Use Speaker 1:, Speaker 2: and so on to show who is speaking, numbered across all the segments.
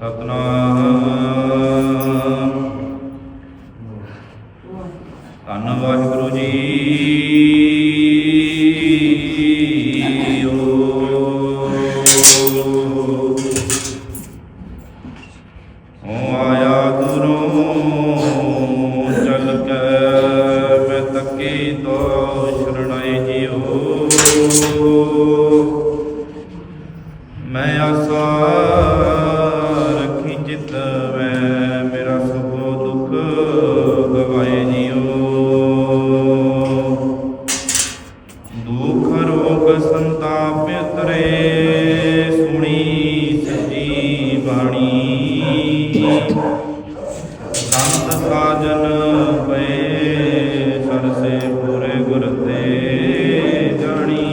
Speaker 1: ਸਤਨਾਮ। ਧੰਨ ਵਾਹਿਗੁਰੂ ਜੀ। ਓ ਆਇਆ ਗੁਰੂ ਚਲ ਕੇ ਮੈਂ ਤੱਕੀ ਤੋ ਸ਼ਰਣਾਈ ਜੀਓ। ਮੈਂ ਮੇਰਾ ਸੁਖ ਦੁੱਖ ਗਵਾਏ ਜੀਓ। ਦੁਖ ਰੋਗ ਸੰਤਾਪ ਤਰੇ ਸੁਣੀ ਸੱਚੀ ਬਾਣੀ। ਸੰਤ ਸਾਜਨ ਪਏ ਸਰਸੇ ਪੂਰੇ ਗੁਰ ਤੇ ਜਾਣੀ।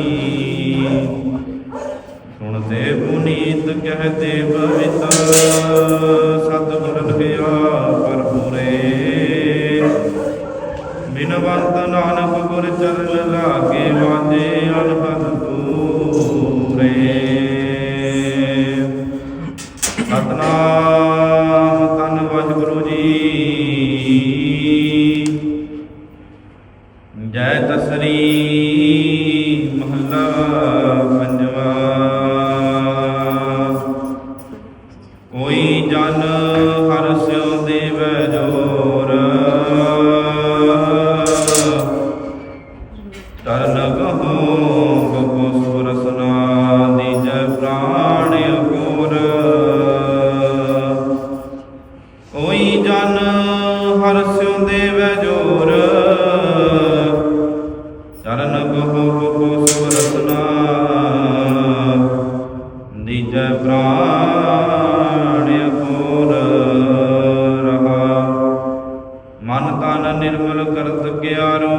Speaker 1: ਸੁਣਦੇ ਪੁਨੀਤ ਕਹਤੇ ਪਵਿੱਤ ਪਰਪੂਰੇ ਬਿਨਵੰਤ ਨਾਨਕ ਗੁਰ ਚਰਨ ਲਾਗੇ ਵਾਜੇ ਅਨਹਦ ਤੂਰੇ ਸਤਨਾਮ ਤਨ ਵਾਹਿਗੁਰੂ ਜੀ। ਜੈ ਤਸਰੀ ਮਹੱਲਾ ਜੋਰ। ਤਰਨ ਕਹੋ ਗਪੋ ਸੁਰਸਨਾ ਦੀਜੈ ਪ੍ਰਾਣ ਅਕੋਰ। ਕੋਈ ਜਨ ਹਰ ਸਿਉ ਦੇਵੈ ਜੋਰ। ਚਰਨ ਕਹੋ ਗਪੋ ਦੀ ਜੈ ਪ੍ਰਾਣ ਮਨ ਤਨ ਨਿਰਮਲ ਕਰਤ ਗਿਆਰੋ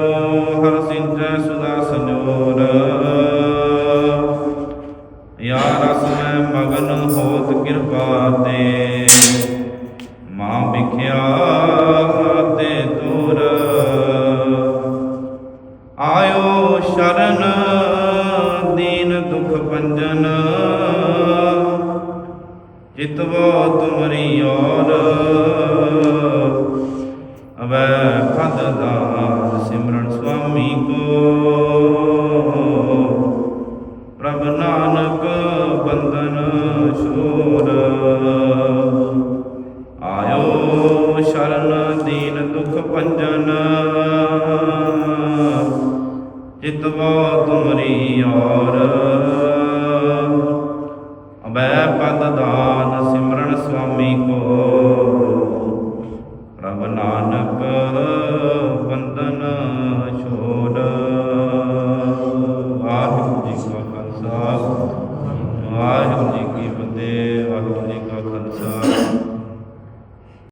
Speaker 1: ਹਰ ਸਿੰਚੈ ਸੁਦਾ ਸੰਜੋਰ। ਯਾ ਰਸ ਮੈਂ ਮਗਨ ਹੋਤ ਕਿਰਪਾ ਤੇ, ਮਾਂ ਵਿਖਿਆ ਤੇ ਤੁਰ ਆਇਓ ਸ਼ਰਨ ਦੀਨ ਦੁਖ ਭੰਜਨ ਚਿਤਵੋ ਤੁਮਰੀ ਔਰ। ਅਵੈ ਫਦ ਦਾਨ ਸਿਮਰਨ ਸੁਆਮੀ ਕੋ। ਪ੍ਰਭ ਨਾਨਕ ਬੰਦਨ ਛੋਰ ਆਇਓ ਸ਼ਰਨ ਦੀਨ ਦੁਖ ਭੰਜਨ। ਚਿਤਵੋ ਤੁਮਰੀ ਔਰ। ਅਬੈ ਪਦ ਦਾ